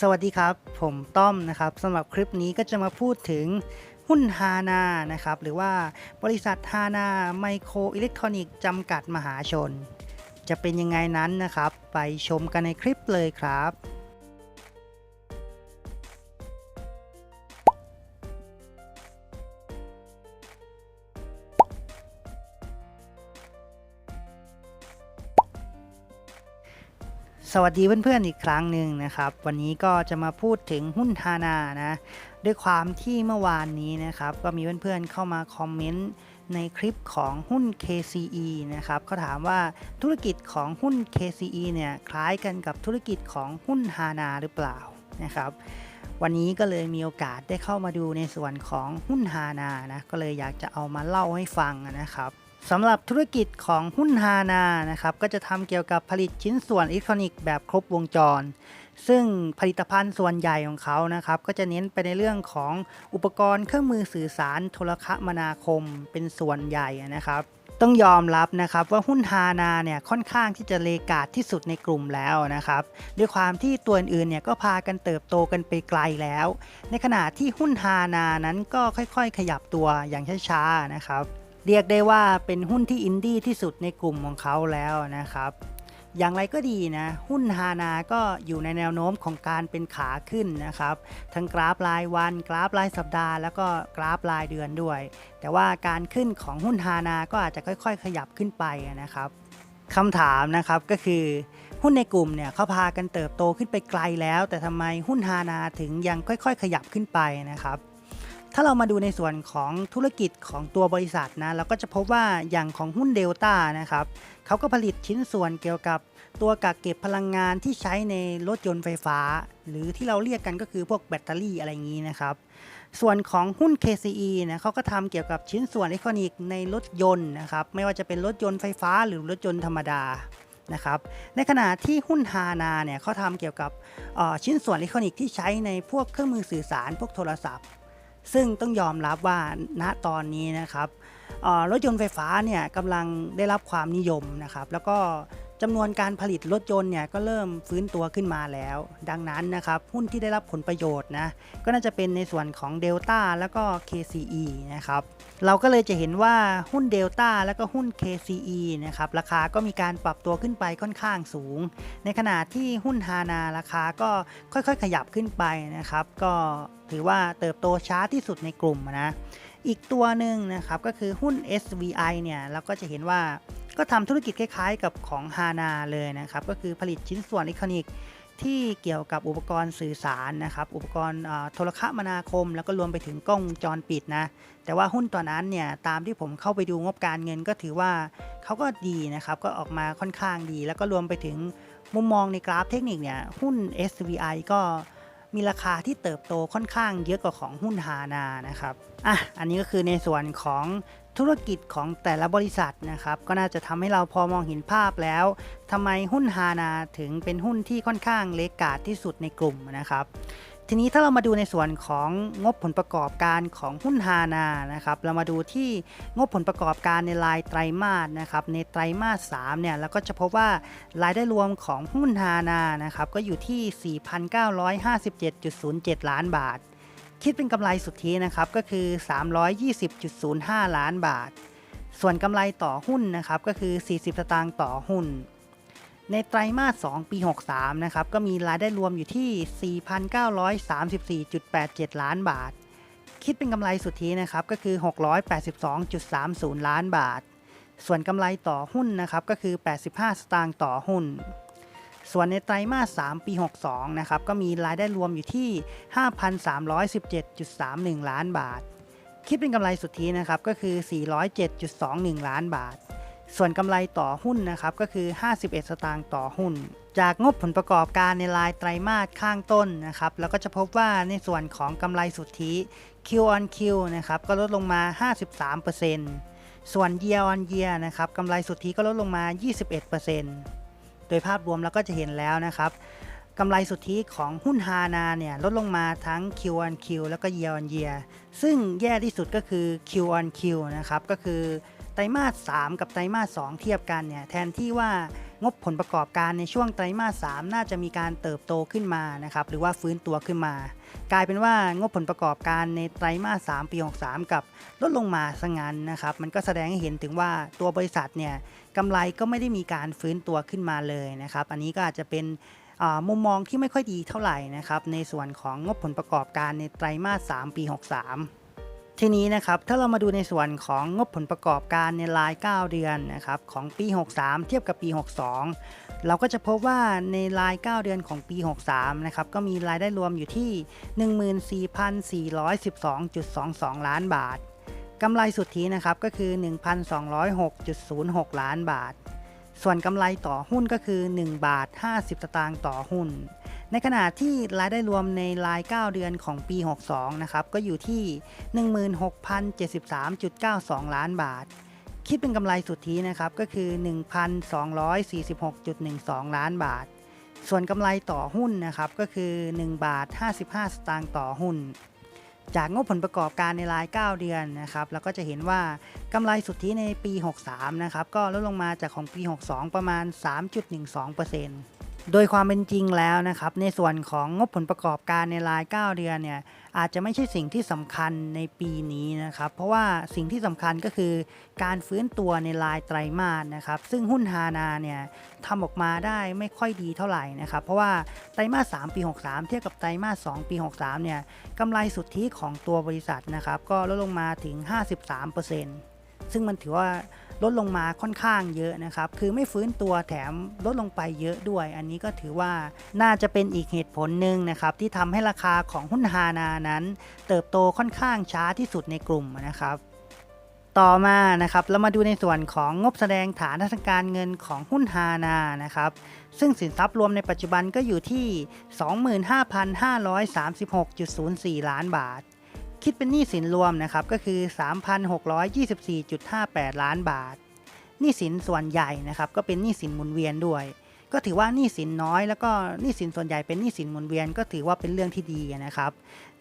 สวัสดีครับ ผมต้อมนะครับสำหรับคลิปนี้ก็จะมาพูดถึงหุ้นฮานานะครับ หรือว่าบริษัทฮานาไมโครอิเล็กทรอนิกส์จำกัดมหาชน จะเป็นยังไงนั้นนะครับ ไปชมกันในคลิปเลยครับ สวัสดีเพื่อนๆอีกครั้งหนึ่งนะครับ วันนี้ก็จะมาพูดถึงหุ้นฮานานะด้วยความที่เมื่อวานนี้นะครับ ก็มีเพื่อนๆเข้ามาคอมเมนต์ในคลิปของหุ้น KCE นะครับเขาถามว่าธุรกิจของหุ้น KCE เนี่ยคล้ายกันกับธุรกิจของหุ้นฮานาหรือเปล่านะครับ วันนี้ก็เลยมีโอกาสได้เข้ามาดูในส่วนของหุ้นฮานานะก็เลยอยากจะเอามาเล่าให้ฟังนะครับ สำหรับธุรกิจของหุ้นฮานานะครับก็จะทำเกี่ยวกับผลิตชิ้นส่วนอิเล็กทรอนิกส์แบบครบวงจร ซึ่งผลิตภัณฑ์ส่วนใหญ่ของเขานะครับก็จะเน้นไปในเรื่องของอุปกรณ์เครื่องมือสื่อสารโทรคมนาคมเป็นส่วนใหญ่นะครับต้องยอมรับนะครับว่าหุ้นฮานาเนี่ยค่อนข้างที่จะเลกาดที่สุดในกลุ่มแล้วนะครับด้วยความที่ตัวอื่นๆเนี่ยก็พากันเติบโตกันไปไกลแล้ว ในขณะที่หุ้นฮานานั้นก็ค่อยๆ ขยับตัวอย่างช้าๆนะครับ เรียกได้ว่าเป็นหุ้นที่อินดี้ที่สุดในกลุ่มของเขาแล้วนะครับ อย่างไรก็ดีนะ หุ้นฮานาก็อยู่ในแนวโน้มของการเป็นขาขึ้นนะครับ ทั้งกราฟรายวัน กราฟรายสัปดาห์ แล้วก็กราฟรายเดือนด้วย แต่ว่าการขึ้นของหุ้นฮานาก็อาจจะค่อย ๆ ขยับขึ้นไปนะครับคำถามนะครับก็คือหุ้นในกลุ่มเนี่ยเขาพากันเติบโตขึ้นไปไกลแล้ว แต่ทำไมหุ้นฮานาถึงยังค่อย ๆ ขยับขึ้นไปนะครับ ถ้าเรามาดูในส่วนของธุรกิจของตัวบริษัทนะเราก็จะพบว่าอย่างของหุ้นเดลต้านะครับเขาก็ผลิตชิ้นส่วนเกี่ยวกับตัวกักเก็บพลังงานที่ใช้ในรถยนต์ไฟฟ้า หรือที่เราเรียกกันก็คือพวกแบตเตอรี่อะไรอย่างนี้นะครับส่วนของหุ้น KCE นะเขาก็ทำเกี่ยวกับชิ้นส่วนอิเล็กทรอนิกส์ในรถยนต์นะครับไม่ว่าจะเป็นรถยนต์ไฟฟ้าหรือรถยนต์ธรรมดานะครับในขณะที่หุ้นฮานาเนี่ยเขาทำเกี่ยวกับชิ้นส่วนอิเล็กทรอนิกส์ที่ใช้ในพวกเครื่องมือสื่อสารพวกโทรศัพท์ ซึ่งต้องยอมรับว่าณตอนนี้นะครับรถยนต์ไฟฟ้าเนี่ยกำลังได้รับความนิยมนะครับ แล้วก็ จำนวนการผลิตรถยนต์เนี่ยก็เริ่มฟื้นตัวขึ้นมาแล้ว ดังนั้นนะครับหุ้นที่ได้รับผลประโยชน์นะก็น่าจะเป็นในส่วนของ Delta แล้วก็ KCE นะครับเราก็เลยจะเห็นว่าหุ้น Delta แล้วก็หุ้น KCE นะครับราคาก็มีการปรับตัวขึ้นไปค่อนข้างสูง ในขณะที่หุ้นฮานาราคาก็ค่อยๆ ขยับขึ้นไปนะครับก็ถือว่าเติบโตช้าที่สุดในกลุ่มนะอีกตัวหนึ่งนะครับก็คือหุ้น SVI เนี่ยเราก็จะเห็นว่า ก็ทำธุรกิจคล้ายๆ กับของฮานาเลยนะครับ ก็คือผลิตชิ้นส่วนอิเล็กทรอนิกส์ที่เกี่ยวกับอุปกรณ์สื่อสารนะครับ อุปกรณ์โทรคมนาคม แล้วก็รวมไปถึงกล้องวงจรปิดนะ แต่ว่าหุ้นตัวนั้นเนี่ย ตามที่ผมเข้าไปดูงบการเงินก็ถือว่าเขาก็ดีนะครับ ก็ออกมาค่อนข้างดี แล้วก็รวมไปถึงมุมมองในกราฟเทคนิคเนี่ย หุ้น SVI ก็มีราคาที่เติบโตค่อนข้างเยอะกว่าของหุ้นฮานานะครับ อะ อันนี้ก็คือในส่วนของ ธุรกิจของแต่ละบริษัทนะครับ ก็น่าจะทำให้เราพอมองเห็นภาพแล้วทำไมหุ้นฮานาถึงเป็นหุ้นที่ค่อนข้างเล็กกาดที่สุดในกลุ่มนะครับ ทีนี้ถ้าเรามาดูในส่วนของงบผลประกอบการของหุ้นฮานานะครับ เรามาดูที่งบผลประกอบการในรายไตรมาสนะครับ ในไตรมาส3เนี่ยเราก็จะพบว่ารายได้รวมของหุ้นฮานานะครับก็อยู่ที่ 4,957.07 ล้านบาท คิดเป็นกำไรสุทธินะครับก็คือ 320.05 ล้านบาท ส่วนกำไรต่อหุ้นนะครับก็คือ 40 สตางค์ต่อหุ้น ในไตรมาส 2 ปี 63 นะครับก็มีรายได้รวมอยู่ที่ 4,934.87 ล้านบาท คิดเป็นกำไรสุทธินะครับก็คือ 682.30 ล้านบาท ส่วนกำไรต่อหุ้นนะครับก็คือ 85 สตางค์ต่อหุ้น ส่วนในไตรมาส 3 ปี 62 นะครับ ก็มีรายได้รวมอยู่ที่ 5,317.31 ล้านบาท คิดเป็นกำไรสุทธินะครับ ก็คือ 407.21 ล้านบาท ส่วนกำไรต่อหุ้นนะครับ ก็คือ 51 สตางค์ต่อหุ้น จากงบผลประกอบการในรายไตรมาสข้างต้นนะครับ แล้วก็จะพบว่าในส่วนของกำไรสุทธิ Q on Q นะครับ ก็ลดลงมา 53%ส่วน Year on Year นะครับกำไรสุทธิก็ลดลงมา 21% ดยภาพรวมเราก็จะเห็นแล้วนะครับกำไรสุทธิของหุ้นฮานาเนี่ยลดลงมาทั้ง Q on Q แล้วก็ Year on Year ซึ่งแย่ที่สุดก็คือ Q on Q นะครับก็คือ ไตรมาส 3 กับไตรมาส 2 เทียบกันเนี่ยแทนที่ว่างบผลประกอบการในช่วงไตรมาส 3 น่าจะมีการเติบโตขึ้นมานะครับหรือว่าฟื้นตัวขึ้นมา กลายเป็นว่างบผลประกอบการในไตรมาส 3 ปี 63 กับลดลงมาซะงั้นนะครับมันก็แสดงให้เห็นถึงว่าตัวบริษัทเนี่ยกำไรก็ไม่ได้มีการฟื้นตัวขึ้นมาเลยนะครับอันนี้ก็อาจจะเป็นมุมมองที่ไม่ค่อยดีเท่าไหร่นะครับในส่วนของงบผลประกอบการในไตรมาส 3 ปี 63 ทีนี้นะครับถ้าเรามาดูในส่วนของงบผลประกอบการในราย 9 เดือนนะครับของปี 63 เทียบกับปี 62 เราก็จะพบว่าในราย 9 เดือนของปี 63 นะครับก็มีรายได้รวมอยู่ที่ 14,412.22 ล้านบาทกำไรสุทธินะครับก็คือ 1,206.06 ล้านบาท ส่วนกำไรต่อหุ้นก็คือ 1 บาท 50 สตางค์ต่อหุ้น ในขณะที่รายได้รวมในราย 9 เดือนของปี 62 นะครับ ก็อยู่ที่ 16,073.92 ล้านบาท คิดเป็นกำไรสุทธินะครับ ก็คือ 1,246.12 ล้านบาท ส่วนกำไรต่อหุ้นนะครับ ก็คือ 1 บาท 55 สตางค์ต่อหุ้น จากงบผลประกอบการในราย 9 เดือนนะครับเราก็จะเห็นว่ากำไรสุทธิในปี 63 นะครับ ก็ลดลงมาจากของปี 62 ประมาณ 3.12% โดยความเป็นจริงแล้วนะครับ ในส่วนของงบผลประกอบการในราย 9 เดือนเนี่ยอาจจะไม่ใช่สิ่งที่สำคัญในปีนี้นะครับ เพราะว่าสิ่งที่สำคัญก็คือการฟื้นตัวในรายไตรมาสนะครับ ซึ่งหุ้นฮานาเนี่ยทำออกมาได้ไม่ค่อยดีเท่าไหร่นะครับ เพราะว่าไตรมาส 3 ปี 63 เทียบกับไตรมาส 2 ปี 63 เนี่ยกำไรสุทธิของตัวบริษัทนะครับ ก็ลดลงมาถึง 53% ซึ่งมันถือว่าลดลงมาค่อนข้างเยอะนะครับ คือไม่ฟื้นตัวแถมลดลงไปเยอะด้วย อันนี้ก็ถือว่าน่าจะเป็นอีกเหตุผลหนึ่งนะครับ ที่ทำให้ราคาของหุ้นฮานานั้น เติบโตค่อนข้างช้าที่สุดในกลุ่มนะครับ ต่อมานะครับเรามาดูในส่วนของงบแสดงฐานทางการเงินของหุ้นฮานานะครับ ซึ่งสินทรัพย์รวมในปัจจุบันก็อยู่ที่ 25,536.04 ล้านบาท คิดเป็นหนี้สินรวมนะครับก็คือ 3,624.58 ล้านบาท หนี้สินส่วนใหญ่นะครับก็เป็นหนี้สินหมุนเวียนด้วย ก็ถือว่าหนี้สินน้อย แล้วก็หนี้สินส่วนใหญ่เป็นหนี้สินหมุนเวียนก็ถือว่าเป็นเรื่องที่ดีนะครับ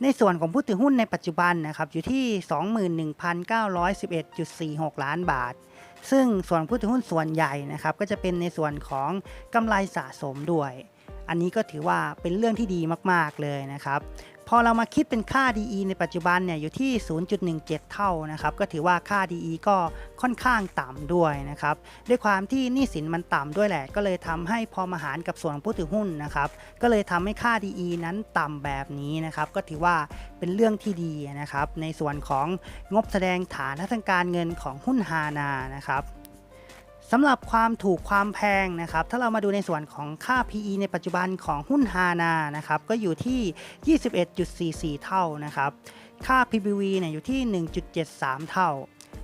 ในส่วนของผู้ถือหุ้นในปัจจุบันนะครับอยู่ที่ 21,911.46 ล้านบาท ซึ่งส่วนผู้ถือหุ้นส่วนใหญ่นะครับก็จะเป็นในส่วนของกำไรสะสมด้วยอันนี้ก็ถือว่าเป็นเรื่องที่ดีมาก ๆ เลยนะครับ พอเรามาคิดเป็นค่า DE ในปัจจุบันเนี่ยอยู่ที่ 0.17 เท่านะครับก็ถือว่าค่า DE ก็ค่อนข้างต่ำด้วยนะครับด้วยความที่หนี้สินมันต่ำด้วยแหละ ก็เลยทำให้พอมาหารกับส่วนของผู้ถือหุ้นนะครับก็เลยทำให้ค่า DE นั้นต่ำแบบนี้นะครับก็ถือว่าเป็นเรื่องที่ดีนะครับในส่วนของงบแสดงฐานทางการเงินของหุ้นฮานานะครับ สำหรับความถูกความแพงนะครับ ถ้าเรามาดูในส่วนของค่า PE ในปัจจุบันของหุ้นฮานานะครับ ก็อยู่ที่ 21.44 เท่านะครับ ค่า PBV เนี่ยอยู่ที่ 1.73 เท่า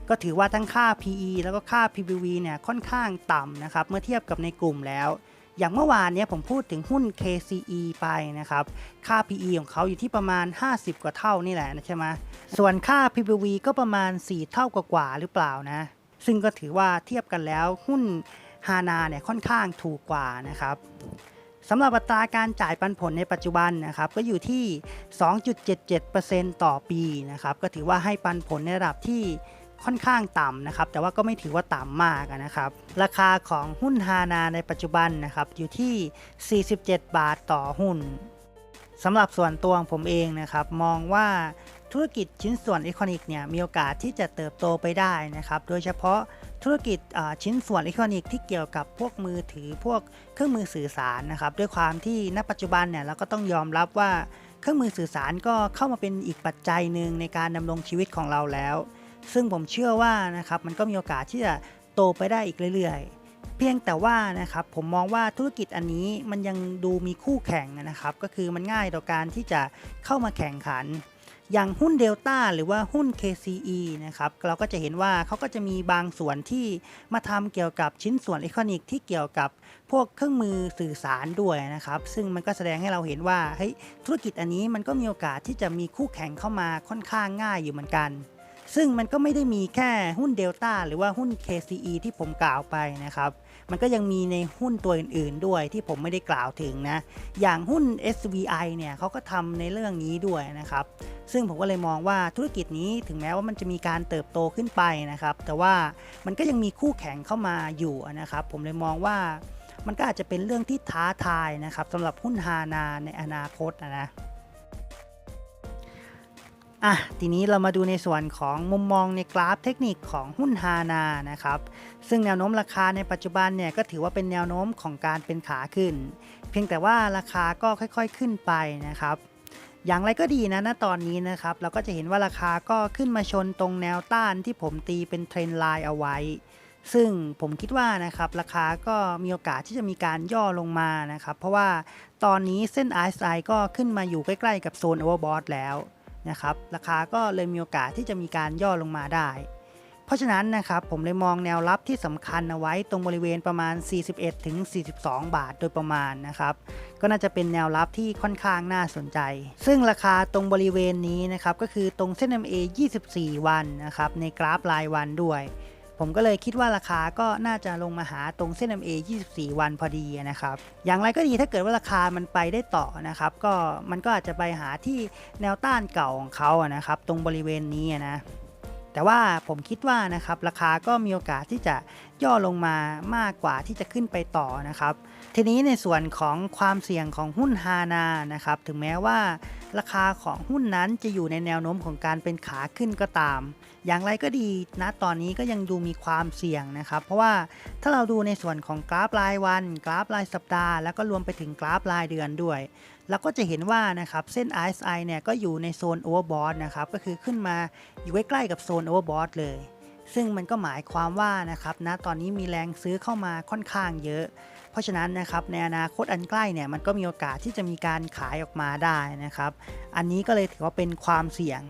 ก็ถือว่าทั้งค่า PE แล้วก็ค่า PBV เนี่ยค่อนข้างต่ำนะครับ เมื่อเทียบกับในกลุ่มแล้ว อย่างเมื่อวานเนี้ยผมพูดถึงหุ้น KCE ไปนะครับ ค่า PE ของเขาอยู่ที่ประมาณ 50 กว่าเท่านี่แหละนะใช่ไหมส่วนค่า PBV ก็ประมาณ 4 เท่ากว่าๆหรือเปล่านะ ซึ่งก็ถือว่าเทียบกันแล้วหุ้นฮานาเนี่ยค่อนข้างถูกกว่านะครับสำหรับอัตราการจ่ายปันผลในปัจจุบันนะครับก็อยู่ที่ 2.77%ต่อปีนะครับก็ถือว่าให้ปันผลในระดับที่ค่อนข้างต่ำนะครับ แต่ว่าก็ไม่ถือว่าต่ำมากนะครับ ราคาของหุ้นฮานาในปัจจุบันนะครับอยู่ที่ 47 บาทต่อหุ้นสำหรับส่วนตัวของผมเองนะครับ มองว่า ธุรกิจชิ้นส่วนอิเล็กทรอนิกส์เนี่ยมีโอกาสที่จะเติบโตไปได้นะครับ โดยเฉพาะธุรกิจชิ้นส่วนอิเล็กทรอนิกส์ที่เกี่ยวกับพวกมือถือพวกเครื่องมือสื่อสารนะครับ ด้วยความที่ณปัจจุบันเนี่ยเราก็ต้องยอมรับว่าเครื่องมือสื่อสารก็เข้ามาเป็นอีกปัจจัยหนึ่งในการดำรงชีวิตของเราแล้ว ซึ่งผมเชื่อว่านะครับมันก็มีโอกาสที่จะโตไปได้อีกเรื่อยๆเพียงแต่ว่านะครับผมมองว่าธุรกิจอันนี้มันยังดูมีคู่แข่งนะครับ ก็คือมันง่ายต่อการที่จะเข้ามาแข่งขัน อย่างหุ้นเดลต้าหรือว่าหุ้น KCE นะครับเราก็จะเห็นว่าเขาก็จะมีบางส่วนที่มาทำเกี่ยวกับชิ้นส่วนอิเล็กทรอนิกส์ที่เกี่ยวกับพวกเครื่องมือสื่อสารด้วยนะครับ ซึ่งมันก็แสดงให้เราเห็นว่าเฮ้ยธุรกิจอันนี้มันก็มีโอกาสที่จะมีคู่แข่งเข้ามาค่อนข้างง่ายอยู่เหมือนกัน ซึ่งมันก็ไม่ได้มีแค่หุ้นเดลต้าหรือว่าหุ้น KCE ที่ผมกล่าวไปนะครับ มันก็ยังมีในหุ้นตัวอื่นๆด้วยที่ผมไม่ได้กล่าวถึงนะ อย่างหุ้น SVI เนี่ยเขาก็ทำในเรื่องนี้ด้วยนะครับ ซึ่งผมก็เลยมองว่าธุรกิจนี้ถึงแม้ว่ามันจะมีการเติบโตขึ้นไปนะครับ แต่ว่ามันก็ยังมีคู่แข่งเข้ามาอยู่นะครับ ผมเลยมองว่ามันก็อาจจะเป็นเรื่องที่ท้าทายนะครับสำหรับหุ้นฮานาในอนาคตนะนะ อะทีนี้เรามาดูในส่วนของมุมมองในกราฟเทคนิคของหุ้นฮานานะครับซึ่งแนวโน้มราคาในปัจจุบันเนี่ยก็ถือว่าเป็นแนวโน้มของการเป็นขาขึ้น เพียงแต่ว่าราคาก็ค่อยๆขึ้นไปนะครับอย่างไรก็ดีนะณตอนนี้นะครับ เราก็จะเห็นว่าราคาก็ขึ้นมาชนตรงแนวต้านที่ผมตีเป็นเทรนไลน์เอาไว้ ซึ่งผมคิดว่านะครับราคาก็มีโอกาสที่จะมีการย่อลงมานะครับ เพราะว่าตอนนี้เส้น RSI ก็ขึ้นมาอยู่ใกล้ๆกับโซน Overbought แล้ว นะครับราคาก็เลยมีโอกาสที่จะมีการย่อลงมาได้ เพราะฉะนั้นนะครับผมเลยมองแนวรับที่สำคัญเอาไว้ตรงบริเวณประมาณ 41ถึง42บาทโดยประมาณนะครับก็น่าจะเป็นแนวรับที่ค่อนข้างน่าสนใจ ซึ่งราคาตรงบริเวณนี้นะครับก็คือตรงเส้น MA 24 วันนะครับในกราฟรายวันด้วย ผมก็เลยคิดว่าราคาก็น่าจะลงมาหาตรงเส้น MA 24 วันพอดีนะครับ อย่างไรก็ดีถ้าเกิดว่าราคามันไปได้ต่อนะครับ ก็มันก็อาจจะไปหาที่แนวต้านเก่าของเขาอะนะครับ ตรงบริเวณนี้นะแต่ว่าผมคิดว่านะครับราคาก็มีโอกาสที่จะย่อลงมามากกว่าที่จะขึ้นไปต่อนะครับ ทีนี้ในส่วนของความเสี่ยงของหุ้นฮานานะครับ ถึงแม้ว่าราคาของหุ้นนั้นจะอยู่ในแนวโน้มของการเป็นขาขึ้นก็ตาม อย่างไรก็ดีนะตอนนี้ก็ยังดูมีความเสี่ยงนะครับ เพราะว่าถ้าเราดูในส่วนของกราฟรายวัน กราฟรายสัปดาห์ แล้วก็รวมไปถึงกราฟรายเดือนด้วยเราก็จะเห็นว่านะครับเส้น RSI เนี่ยก็อยู่ในโซน Overbought นะครับก็คือขึ้นมาอยู่ใกล้ๆกับโซน Overbought เลย ซึ่งมันก็หมายความว่านะครับนะตอนนี้มีแรงซื้อเข้ามาค่อนข้างเยอะ เพราะฉะนั้นนะครับในอนาคตอันใกล้เนี่ยมันก็มีโอกาสที่จะมีการขายออกมาได้นะครับ อันนี้ก็เลยถือว่าเป็นความเสี่ยง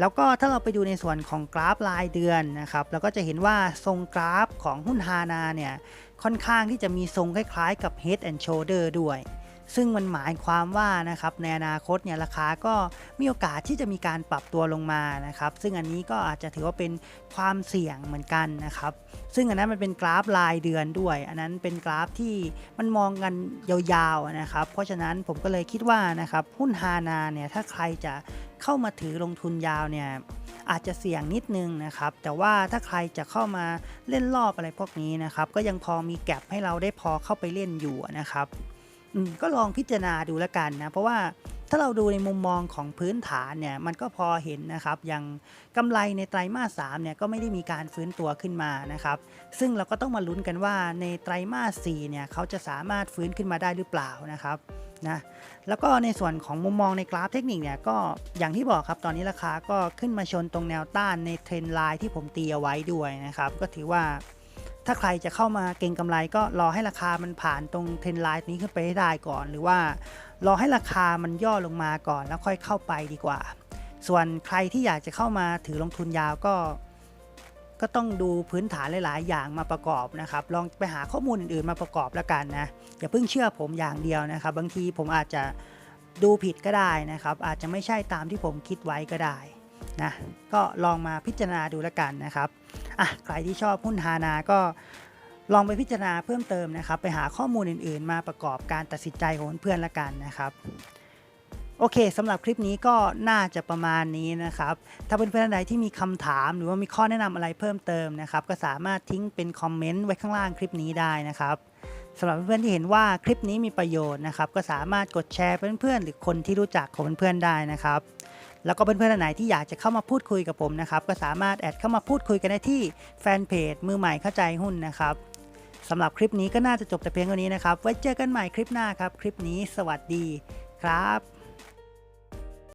แล้วก็ถ้าเราไปดูในส่วนของกราฟรายเดือนนะครับเราก็จะเห็นว่าทรงกราฟของหุ้นฮานาเนี่ยค่อนข้างที่จะมีทรงคล้ายๆกับ Head and Shoulder ด้วย ซึ่งมันหมายความว่านะครับในอนาคตเนี่ยราคาก็มีโอกาสที่จะมีการปรับตัวลงมานะครับ ซึ่งอันนี้ก็อาจจะถือว่าเป็นความเสี่ยงเหมือนกันนะครับ ซึ่งอันนั้นมันเป็นกราฟรายเดือนด้วย อันนั้นเป็นกราฟที่มันมองกันยาวๆนะครับ เพราะฉะนั้นผมก็เลยคิดว่านะครับหุ้นฮานาเนี่ยถ้าใครจะเข้ามาถือลงทุนยาวเนี่ยอาจจะเสี่ยงนิดนึงนะครับ แต่ว่าถ้าใครจะเข้ามาเล่นรอบอะไรพวกนี้นะครับ ก็ยังพอมีแก็บให้เราได้พอเข้าไปเล่นอยู่นะครับ ก็ลองพิจารณาดูแล้วกันนะ เพราะว่าถ้าเราดูในมุมมองของพื้นฐานเนี่ยมันก็พอเห็นนะครับอย่างกำไรในไตรมาส3เนี่ยก็ไม่ได้มีการฟื้นตัวขึ้นมานะครับ ซึ่งเราก็ต้องมาลุ้นกันว่าในไตรมาส4เนี่ยเขาจะสามารถฟื้นขึ้นมาได้หรือเปล่านะครับนะแล้วก็ในส่วนของมุมมองในกราฟเทคนิคเนี่ยก็อย่างที่บอกครับตอนนี้ราคาก็ขึ้นมาชนตรงแนวต้านในเทรนไลน์ที่ผมตีเอาไว้ด้วยนะครับ ก็ถือว่า ถ้าใครจะเข้ามาเก็งกำไรก็รอให้ราคามันผ่านตรงเทรนไลน์นี้ขึ้นไปให้ได้ก่อน หรือว่ารอให้ราคามันย่อลงมาก่อนแล้วค่อยเข้าไปดีกว่า ส่วนใครที่อยากจะเข้ามาถือลงทุนยาวก็ ก็ต้องดูพื้นฐานหลาย ๆ อย่างมาประกอบนะครับ ลองไปหาข้อมูลอื่น ๆ มาประกอบแล้วกันนะอย่าเพิ่งเชื่อผมอย่างเดียวนะครับ บางทีผมอาจจะดูผิดก็ได้นะครับ อาจจะไม่ใช่ตามที่ผมคิดไว้ก็ได้ นะก็ลองมาพิจารณาดูแล้วกันนะครับอะใครที่ชอบหุ้นฮานาก็ลองไปพิจารณาเพิ่มเติมนะครับ ไปหาข้อมูลอื่นๆ มาประกอบการตัดสินใจของเพื่อนๆละกันนะครับโอเคสำหรับคลิปนี้ก็น่าจะประมาณนี้นะครับ ถ้าเพื่อนๆท่านใดที่มีคำถามหรือว่ามีข้อแนะนำอะไรเพิ่มเติมนะครับ ก็สามารถทิ้งเป็นคอมเมนต์ไว้ข้างล่างคลิปนี้ได้นะครับสำหรับเพื่อนๆที่เห็นว่าคลิปนี้มีประโยชน์นะครับ ก็สามารถกดแชร์เพื่อนๆหรือคนที่รู้จักของเพื่อนๆได้นะครับ แล้วก็เพื่อนๆท่านไหนที่อยากจะเข้ามาพูดคุยกับผมนะครับก็สามารถแอดเข้ามาพูดคุยกันได้ที่แฟนเพจมือใหม่เข้าใจหุ้นนะครับสำหรับคลิปนี้ก็น่าจะจบแต่เพียงเท่านี้นะครับ ไว้เจอกันใหม่คลิปหน้าครับ คลิปนี้สวัสดีครับ